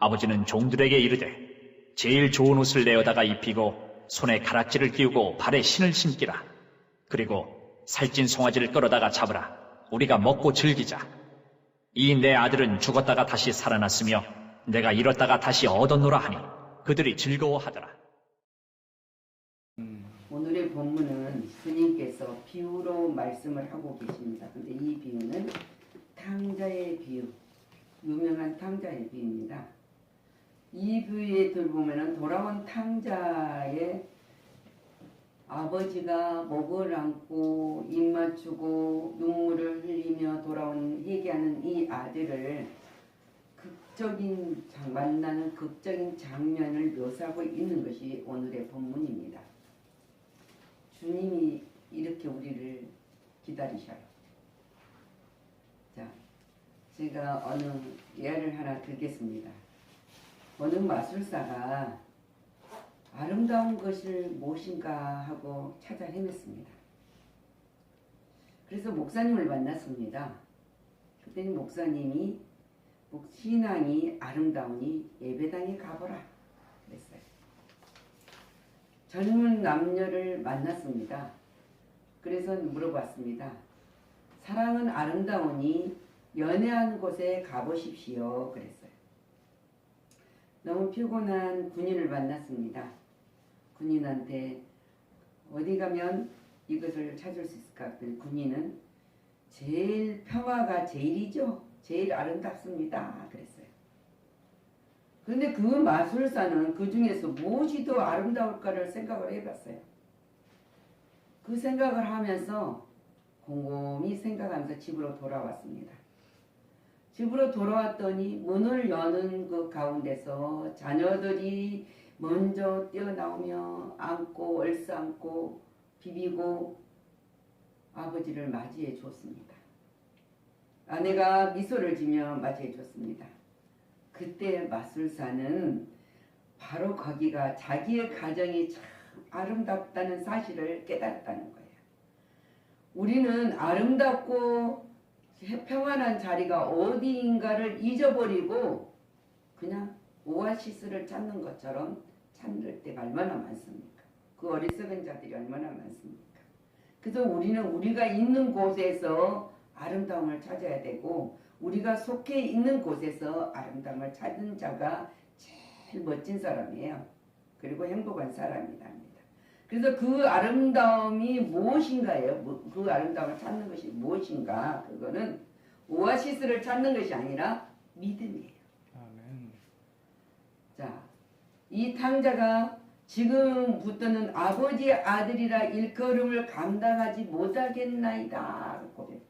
아버지는 종들에게 이르되 제일 좋은 옷을 내어다가 입히고 손에 가락지를 끼우고 발에 신을 신기라 그리고 살찐 송아지를 끌어다가 잡으라 우리가 먹고 즐기자 이 내 아들은 죽었다가 다시 살아났으며 내가 잃었다가 다시 얻었노라 하니 그들이 즐거워하더라 오늘의 본문은 스님께서 비유로 말씀을 하고 계십니다. 근데 이 비유는 탕자의 비유, 유명한 탕자의 비유입니다. 이 비유에 들 보면은 돌아온 탕자의 아버지가 목을 안고 입 맞추고 눈물을 흘리며 돌아온 회개하는 이 아들을 극적인 장- 만나는 극적인 장면을 묘사하고 있는 것이 오늘의 본문입니다. 주님이 이렇게 우리를 기다리셔요. 자, 제가 어느 예를 하나 들겠습니다. 어느 마술사가 아름다운 것을 무엇인가 하고 찾아 헤맸습니다. 그래서 목사님을 만났습니다. 그랬더니 목사님이 목- 신앙이 아름다우니 예배당에 가보라 그랬어요. 젊은 남녀를 만났습니다. 그래서 물어봤습니다. 사랑은 아름다우니 연애하는 곳에 가보십시오. 그랬어요. 너무 피곤한 군인을 만났습니다. 군인한테 어디 가면 이것을 찾을 수 있을까? 군인은 제일 평화가 제일이죠. 제일 아름답습니다. 그랬어요. 그런데 그 마술사는 그 중에서 무엇이 더 아름다울까를 생각을 해봤어요. 그 생각을 하면서 곰곰이 생각하면서 집으로 돌아왔습니다. 집으로 돌아왔더니 문을 여는 그 가운데서 자녀들이 먼저 뛰어나오며 안고 얼싸안고 비비고 아버지를 맞이해 줬습니다. 아내가 미소를 지며 맞이해 줬습니다. 그때 마술사는 바로 거기가 자기의 가정이 참 아름답다는 사실을 깨달았다는 거예요. 우리는 아름답고 평안한 자리가 어디인가를 잊어버리고 그냥 오아시스를 찾는 것처럼 찾을 때가 얼마나 많습니까? 그 어리석은 자들이 얼마나 많습니까? 그래서 우리는 우리가 있는 곳에서 아름다움을 찾아야 되고 우리가 속해 있는 곳에서 아름다움을 찾는 자가 제일 멋진 사람이에요. 그리고 행복한 사람이랍니다. 그래서 그 아름다움이 무엇인가예요? 뭐- 그 아름다움을 찾는 것이 무엇인가? 그거는 오아시스를 찾는 것이 아니라 믿음이에요. 아멘. 자, 이 탕자가 지금부터는 아버지의 아들이라 일컬음을 감당하지 못하겠나이다. 고백.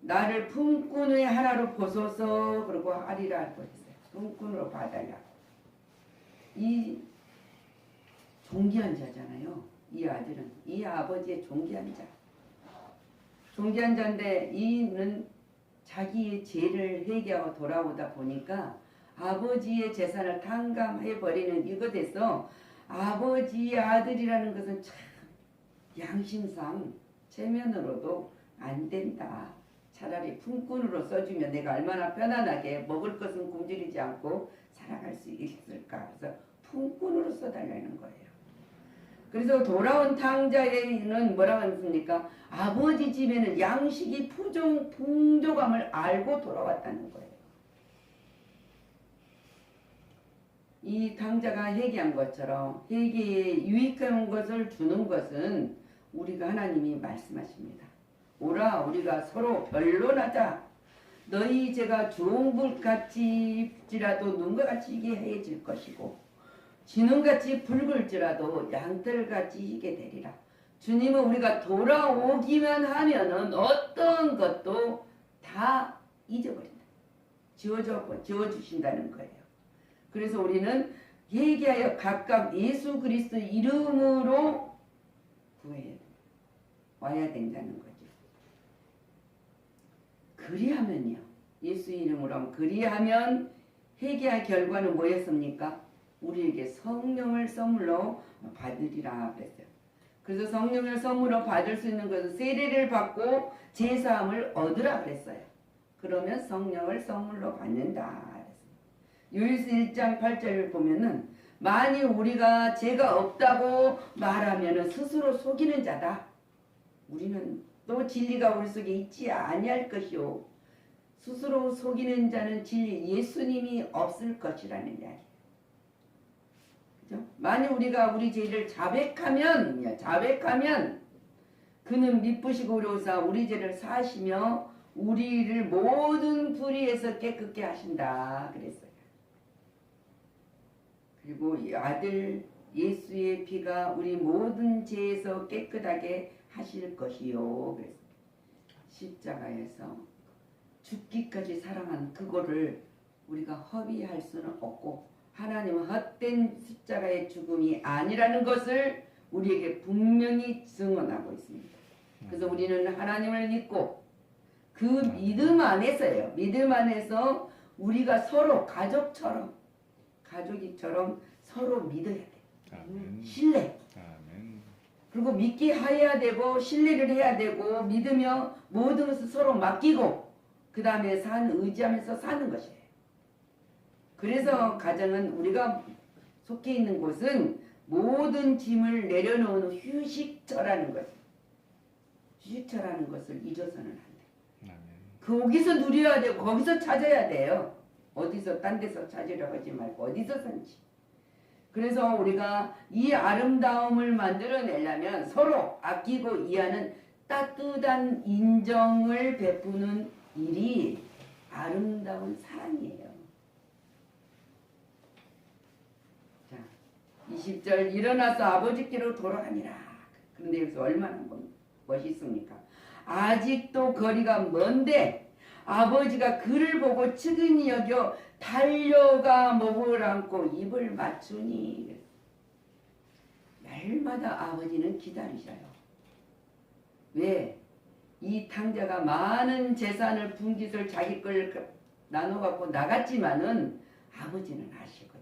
나를 품꾼의 하나로 보소서 그러고 하리라 할 뻔했어요. 품꾼으로 봐달라. 이 존귀한 자잖아요. 이 아들은 이 아버지의 존귀한 자. 존귀한 자인데 이는 자기의 죄를 회개하고 돌아오다 보니까 아버지의 재산을 탕감해 버리는 이것에서 아버지의 아들이라는 것은 참 양심상 체면으로도 안 된다. 차라리 품꾼으로 써주면 내가 얼마나 편안하게 먹을 것은 굶주리지 않고 살아갈 수 있을까. 그래서 품꾼으로 써달라는 거예요. 그래서 돌아온 탕자에는 뭐라고 했습니까? 아버지 집에는 양식이 부정, 풍족함을 알고 돌아왔다는 거예요. 이 탕자가 회개한 것처럼 회개에 유익한 것을 주는 것은 우리가 하나님이 말씀하십니다. 오라 우리가 서로 변론하자. 너희 죄가 좋은 불같이지라도 눈과 같이 이게 해질 것이고 진흥같이 붉을지라도 양털같이 이게 되리라. 주님은 우리가 돌아오기만 하면은 어떤 것도 다 잊어버린다. 지워져, 지워주신다는 거예요. 그래서 우리는 회개하여 각각 예수 그리스도 이름으로 구해야 돼. 와야 된다는 거죠. 그리하면요. 예수 이름으로 하면 그리하면 회개의 결과는 뭐였습니까? 우리에게 성령을 선물로 받으리라 그랬어요. 그래서 성령을 선물로 받을 수 있는 것은 세례를 받고 제사함을 얻으라 그랬어요. 그러면 성령을 선물로 받는다. 요일스 1장 8절을 보면은 만일 우리가 죄가 없다고 말하면은 스스로 속이는 자다. 우리는 또 진리가 우리 속에 있지 아니할 것이요. 스스로 속이는 자는 진리 예수님이 없을 것이라는 이야기. 그죠? 만일 우리가 우리 죄를 자백하면 자백하면 그는 미쁘시고 의로우사 우리 죄를 사하시며 우리를 모든 불의에서 깨끗게 하신다 그랬어요. 그리고 이 아들 예수의 피가 우리 모든 죄에서 깨끗하게 하실 것이요. 그랬어요. 십자가에서 죽기까지 사랑한 그거를 우리가 허비할 수는 없고 하나님은 헛된 십자가의 죽음이 아니라는 것을 우리에게 분명히 증언하고 있습니다. 그래서 우리는 하나님을 믿고 그 믿음 안에서요. 믿음 안에서 우리가 서로 가족처럼 가족이처럼 서로 믿어야 돼. 아멘. 신뢰. 아멘. 그리고 믿게 해야 되고 신뢰를 해야 되고 믿으며 모든 것을 서로 맡기고 그 다음에 산 의지하면서 사는 것이에요. 그래서 가정은 우리가 속해 있는 곳은 모든 짐을 내려놓은 휴식처라는 것. 휴식처라는 것을 잊어서는 안 돼. 거기서 누려야 되고 거기서 찾아야 돼요. 어디서 딴 데서 찾으려고 하지 말고 어디서든지. 그래서 우리가 이 아름다움을 만들어내려면 서로 아끼고 이해하는 따뜻한 인정을 베푸는 일이 아름다운 사랑이에요. 자, 20절 일어나서 아버지께로 돌아가니라. 그런데 여기서 얼마나 멋- 멋있습니까? 아직도 거리가 먼데 아버지가 그를 보고 측은히 여겨 달려가 목을 안고 입을 맞추니 날마다 아버지는 기다리셔요. 왜? 이 탕자가 많은 재산을 분깃을 자기 걸 그- 나눠 갖고 나갔지만은 아버지는 아시거든.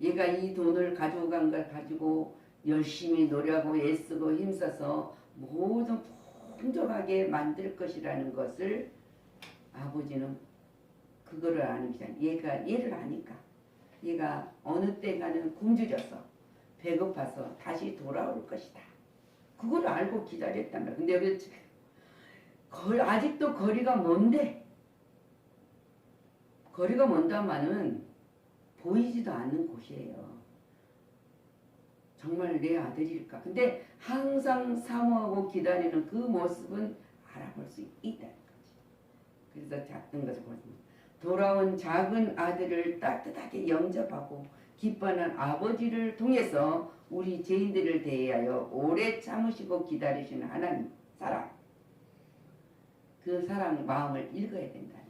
얘가 이 돈을 가져간 걸 가지고 열심히 노력하고 애쓰고 힘써서 모든 풍족하게 만들 것이라는 것을 아버지는 그거를 아는 게 아니라 얘가 얘를 아니까 얘가 어느 때가는 굶주려서 배고파서 다시 돌아올 것이다. 그걸 알고 기다렸단 말이야. 근데 여기 거, 아직도 거리가 먼데 거리가 먼다마는 보이지도 않는 곳이에요. 정말 내 아들일까? 근데 항상 사모하고 기다리는 그 모습은 알아볼 수 있다는 거지. 그래서 작은 것을 보면 돌아온 작은 아들을 따뜻하게 영접하고 기뻐하는 아버지를 통해서 우리 죄인들을 대하여 오래 참으시고 기다리시는 하나님 사랑 그 사랑 마음을 읽어야 된다는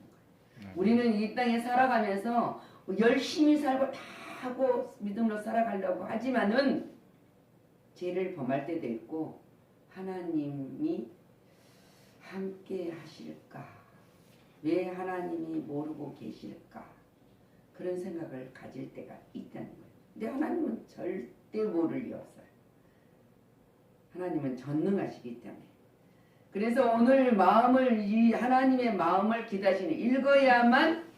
거예요. 우리는 이 땅에 살아가면서 열심히 살고 다 하고 믿음으로 살아가려고 하지만은 죄를 범할 때도 있고 하나님이 함께 하실까? 왜 하나님이 모르고 계실까? 그런 생각을 가질 때가 있다는 거예요. 근데 하나님은 절대 모를 리 없어요. 하나님은 전능하시기 때문에. 그래서 오늘 마음을 이 하나님의 마음을 기다시는 읽어야만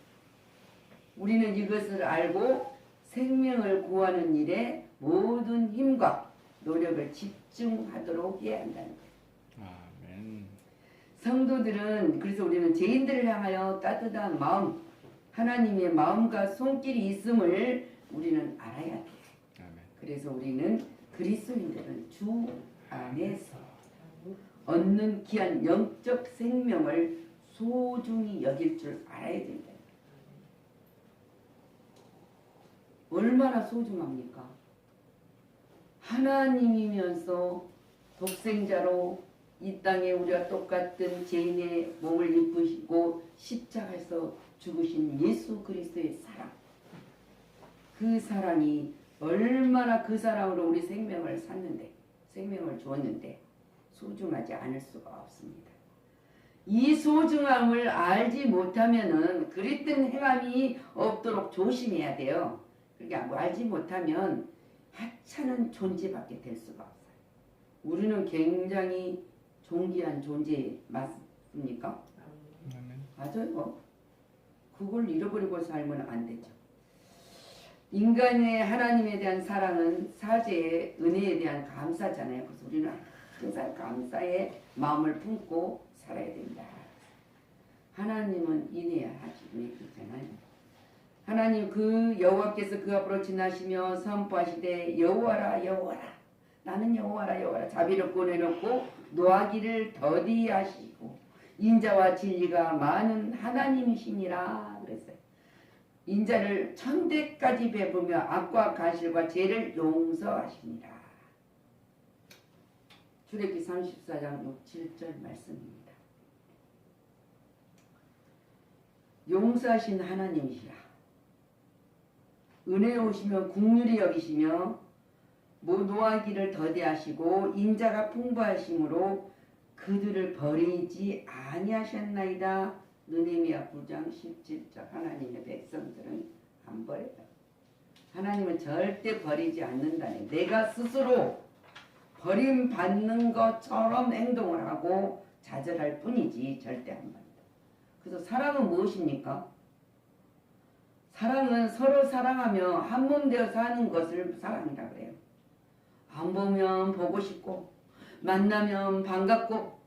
우리는 이것을 알고 생명을 구하는 일에 모든 힘과 노력을 집중하도록 해야 한다는 거예요. 아멘. 성도들은 그래서 우리는 죄인들을 향하여 따뜻한 마음, 하나님의 마음과 손길이 있음을 우리는 알아야 돼요. 아멘. 그래서 우리는 그리스도인들은 주 안에서 얻는 귀한 영적 생명을 소중히 여길 줄 알아야 된다. 얼마나 소중합니까? 하나님이면서 독생자로 이 땅에 우리와 똑같은 죄인의 몸을 입으시고 십자가에서 죽으신 예수 그리스도의 사랑 그 사람이 얼마나 그 사람으로 우리 생명을 샀는데 생명을 주었는데 소중하지 않을 수가 없습니다. 이 소중함을 알지 못하면 은 그랬던 행함이 없도록 조심해야 돼요. 그러니까 뭐 알지 못하면 하찮은 존재밖에 될 수가 없어요. 우리는 굉장히 존귀한 존재 맞습니까? 맞아요. 그걸 잃어버리고 살면 안 되죠. 인간의 하나님에 대한 사랑은 사죄의 은혜에 대한 감사잖아요. 그래서 우리는 항상 감사의 마음을 품고 살아야 된다. 하나님은 인내하지 않잖아요. 하나님 그 여호와께서 그 앞으로 지나시며 선포하시되 여호와라 여호와라 나는 여호와라 여호와라 자비롭고 내놓고 노하기를 더디하시고 인자와 진리가 많은 하나님이시니라 그랬어요. 인자를 천대까지 베푸며 악과 가실과 죄를 용서하십니다. 출애기 34장 6, 7절 말씀입니다. 용서하신 하나님이시라. 은혜로우시며 국률이 여기시며 뭐 노하기를 더디하시고 인자가 풍부하심으로 그들을 버리지 아니하셨나이다. 느헤미야 9장 17절 하나님의 백성들은 안 버려요. 하나님은 절대 버리지 않는다네. 내가 스스로 버림받는 것처럼 행동을 하고 좌절할 뿐이지 절대 안 버린다. 그래서 사랑은 무엇입니까? 사랑은 서로 사랑하며 한 몸 되어 사는 것을 사랑이라 그래요. 안 보면 보고 싶고 만나면 반갑고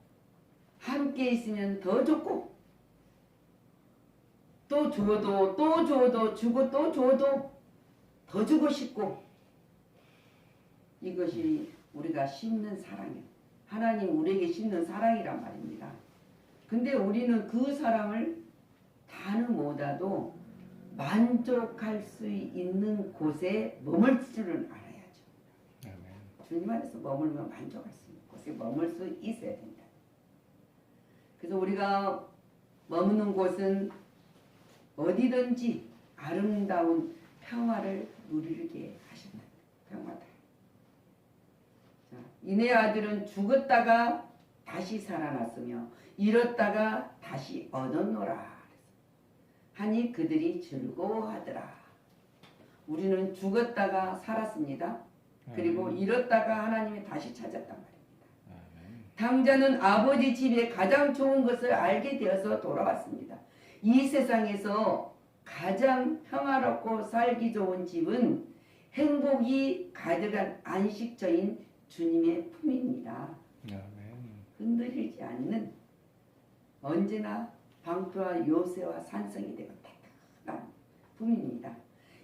함께 있으면 더 좋고 또 주어도 또 주어도 주고 또 주어도 더 주고 싶고 이것이 우리가 심는 사랑이에요. 하나님 우리에게 심는 사랑이란 말입니다. 근데 우리는 그 사랑을 다는 못하도 만족할 수 있는 곳에 머물 줄은 알아야죠. 주님 안에서 머물면 만족할 수 있는 곳에 머물 수 있어야 된다. 그래서 우리가 머무는 곳은 어디든지 아름다운 평화를 누리게 하신다. 평화다. 자, 이내 아들은 죽었다가 다시 살아났으며 잃었다가 다시 얻었노라. 하니 그들이 즐거워하더라. 우리는 죽었다가 살았습니다. 그리고 잃었다가 하나님이 다시 찾았단 말입니다. 당자는 아버지 집에 가장 좋은 것을 알게 되어서 돌아왔습니다. 이 세상에서 가장 평화롭고 살기 좋은 집은 행복이 가득한 안식처인 주님의 품입니다. 흔들리지 않는 언제나 방토와 요새와 산성이 되고 따뜻한 품입니다.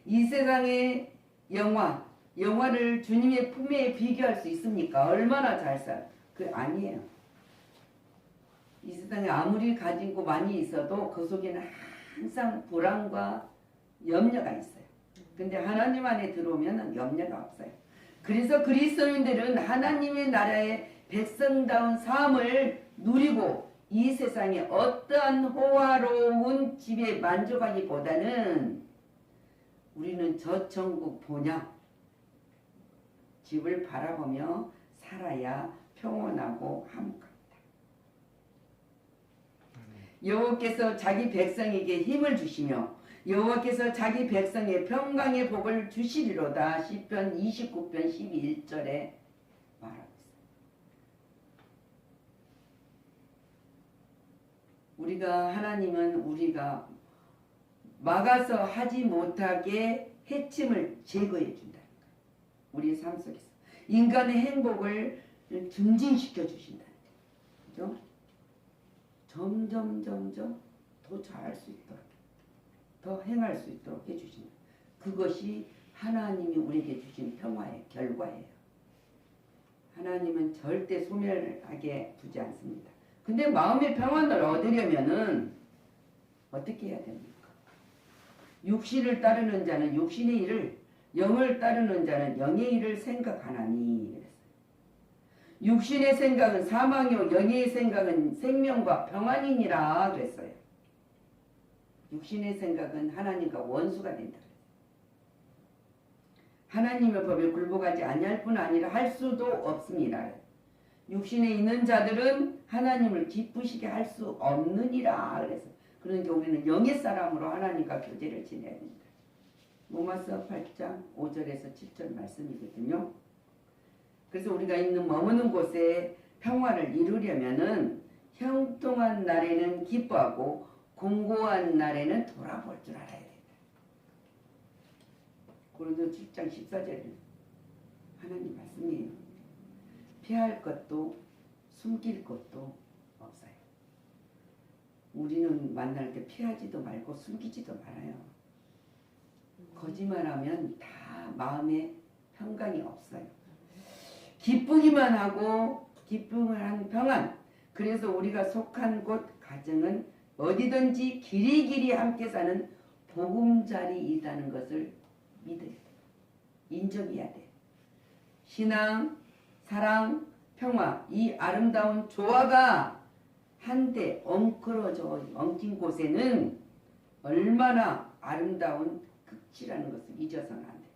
이 세상의 영화, 영화를 주님의 품에 비교할 수 있습니까? 얼마나 잘 살? 그 아니에요. 이 세상에 아무리 가지고 많이 있어도 그 속에는 항상 불안과 염려가 있어요. 근데 하나님 안에 들어오면 염려가 없어요. 그래서 그리스도인들은 하나님의 나라의 백성다운 삶을 누리고 이 세상의 어떠한 호화로운 집에 만족하기보다는 우리는 저 천국 본향 집을 바라보며 살아야 평온하고 함께합니다. 여호와께서 자기 백성에게 힘을 주시며 여호와께서 자기 백성의 평강의 복을 주시리로다 시편 29편 12절에 말하고 있어요. 우리가 하나님은 우리가 막아서 하지 못하게 해침을 제거해 준다. 우리의 삶 속에서 인간의 행복을 증진시켜 주신다. 그죠? 점점 점점 더 잘할 수 있도록 더 행할 수 있도록 해주신다. 그것이 하나님이 우리에게 주신 평화의 결과예요. 하나님은 절대 소멸하게 두지 않습니다. 근데 마음의 평안을 얻으려면은 어떻게 해야 됩니까? 육신을 따르는 자는 육신의 일을 영을 따르는 자는 영의 일을 생각하나니. 육신의 생각은 사망이요 영의 생각은 생명과 평안이니라 그랬어요. 육신의 생각은 하나님과 원수가 된다. 하나님의 법에 굴복하지 아니할 뿐 아니라 할 수도 없습니다. 육신에 있는 자들은 하나님을 기쁘시게 할 수 없느니라 그래서 그러니까 우리는 영의 사람으로 하나님과 교제를 지내야 됩니다. 로마서 8장 5절에서 7절 말씀이거든요. 그래서 우리가 있는 머무는 곳에 평화를 이루려면은 형통한 날에는 기뻐하고 공고한 날에는 돌아볼 줄 알아야 된다. 고린도 7장 14절은 하나님 말씀이에요. 피할 것도 숨길 것도 없어요. 우리는 만날 때 피하지도 말고 숨기지도 말아요. 거짓말하면 다 마음에 평강이 없어요. 기쁘기만 하고 기쁨을 하는 평안. 그래서 우리가 속한 곳 가정은 어디든지 길이길이 함께 사는 보금자리이다는 것을 믿어야 돼. 인정해야 돼. 신앙, 사랑, 평화 이 아름다운 조화가 한데 엉클어져 엉킨 곳에는 얼마나 아름다운 극치라는 것을 잊어서는 안 돼.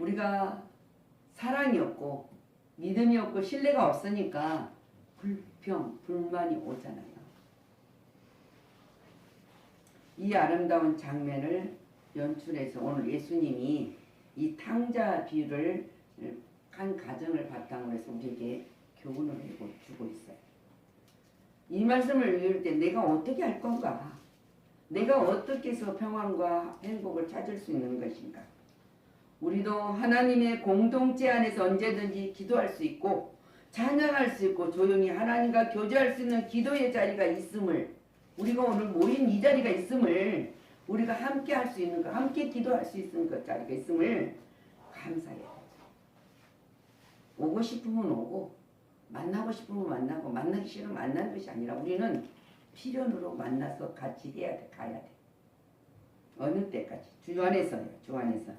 우리가 사랑이 없고 믿음이 없고 신뢰가 없으니까 불평, 불만이 오잖아요. 이 아름다운 장면을 연출해서 오늘 예수님이 이 탕자 비유를 한 가정을 바탕으로 해서 우리에게 교훈을 주고 있어요. 이 말씀을 읽을 때 내가 어떻게 할 건가? 내가 어떻게 해서 평안과 행복을 찾을 수 있는 것인가? 우리도 하나님의 공동체 안에서 언제든지 기도할 수 있고 찬양할 수 있고 조용히 하나님과 교제할 수 있는 기도의 자리가 있음을 우리가 오늘 모인 이 자리가 있음을 우리가 함께 할 수 있는 것, 함께 기도할 수 있는 것 자리가 있음을 감사해야 돼. 오고 싶으면 오고 만나고 싶으면 만나고 만나기 싫으면 만나는 것이 아니라 우리는 필연으로 만나서 같이 해야 돼, 가야 돼. 어느 때까지? 주 안에서요, 주 안에서.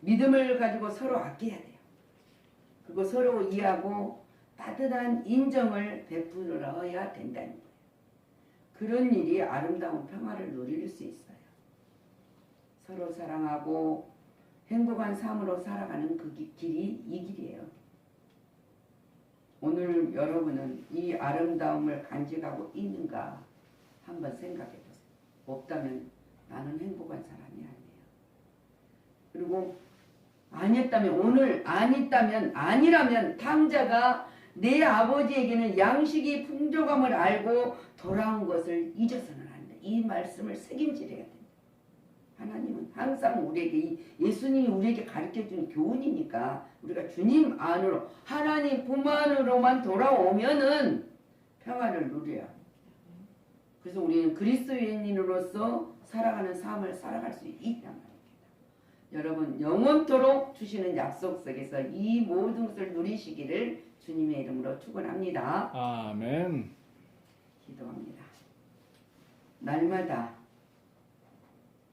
믿음을 가지고 서로 아껴야 돼요. 그리고 서로 이해하고 따뜻한 인정을 베풀어야 된다는 거예요. 그런 일이 아름다운 평화를 누릴 수 있어요. 서로 사랑하고 행복한 삶으로 살아가는 그 기- 길이 이 길이에요. 오늘 여러분은 이 아름다움을 간직하고 있는가 한번 생각해 보세요. 없다면 나는 행복한 사람이 아니에요. 그리고 아니었다면 오늘 아니다면 아니라면 탕자가 내 아버지에게는 양식이 풍족함을 알고 돌아온 것을 잊어서는 안 돼. 이 말씀을 새김질해야 돼. 하나님은 항상 우리에게 이 예수님이 우리에게 가르쳐 준 교훈이니까 우리가 주님 안으로 하나님 품 안으로만 돌아오면은 평안을 누려야. 그래서 우리는 그리스도인으로서 살아가는 삶을 살아갈 수 있단 말입니다. 여러분 영원토록 주시는 약속 속에서 이 모든 것을 누리시기를 주님의 이름으로 축원합니다. 아멘. 기도합니다. 날마다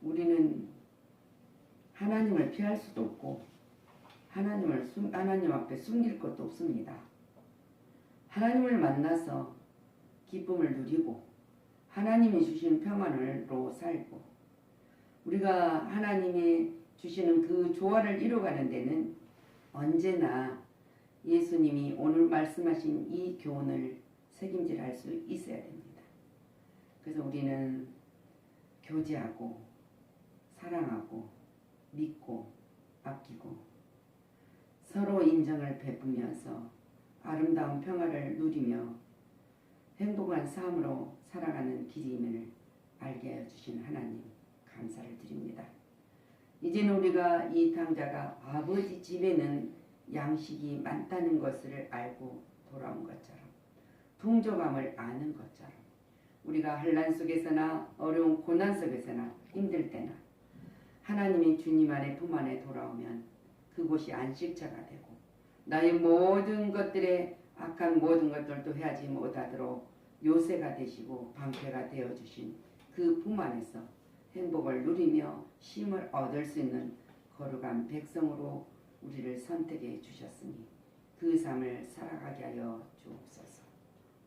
우리는 하나님을 피할 수도 없고 하나님을 숨, 하나님 앞에 숨길 것도 없습니다. 하나님을 만나서 기쁨을 누리고 하나님이 주신 평안으로 살고 우리가 하나님이 주시는 그 조화를 이루어가는 데는 언제나 예수님이 오늘 말씀하신 이 교훈을 책임질할 수 있어야 됩니다. 그래서 우리는 교제하고 사랑하고 믿고 아끼고 서로 인정을 베푸면서 아름다운 평화를 누리며 행복한 삶으로 살아가는 길임을 알게 해 주신 하나님 감사를 드립니다. 이제는 우리가 이 탕자가 아버지 집에는 양식이 많다는 것을 알고 돌아온 것처럼 풍족함을 아는 것처럼 우리가 환란 속에서나 어려운 고난 속에서나 힘들 때나 하나님이 주님 안에 품 안에 돌아오면 그곳이 안식처가 되고 나의 모든 것들에 악한 모든 것들도 해하지 못하도록 요새가 되시고 방패가 되어 주신 그 품 안에서 행복을 누리며 힘을 얻을 수 있는 거룩한 백성으로 우리를 선택해 주셨으니 그 삶을 살아가게 하여 주옵소서.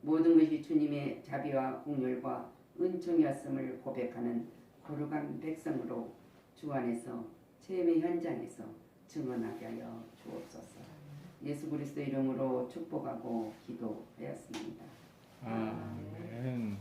모든 것이 주님의 자비와 국률과 은총이었음을 고백하는 거룩한 백성으로 주 안에서 체험의 현장에서 증언하게 하여 주옵소서. 예수 그리스도 이름으로 축복하고 기도하였습니다. 아멘.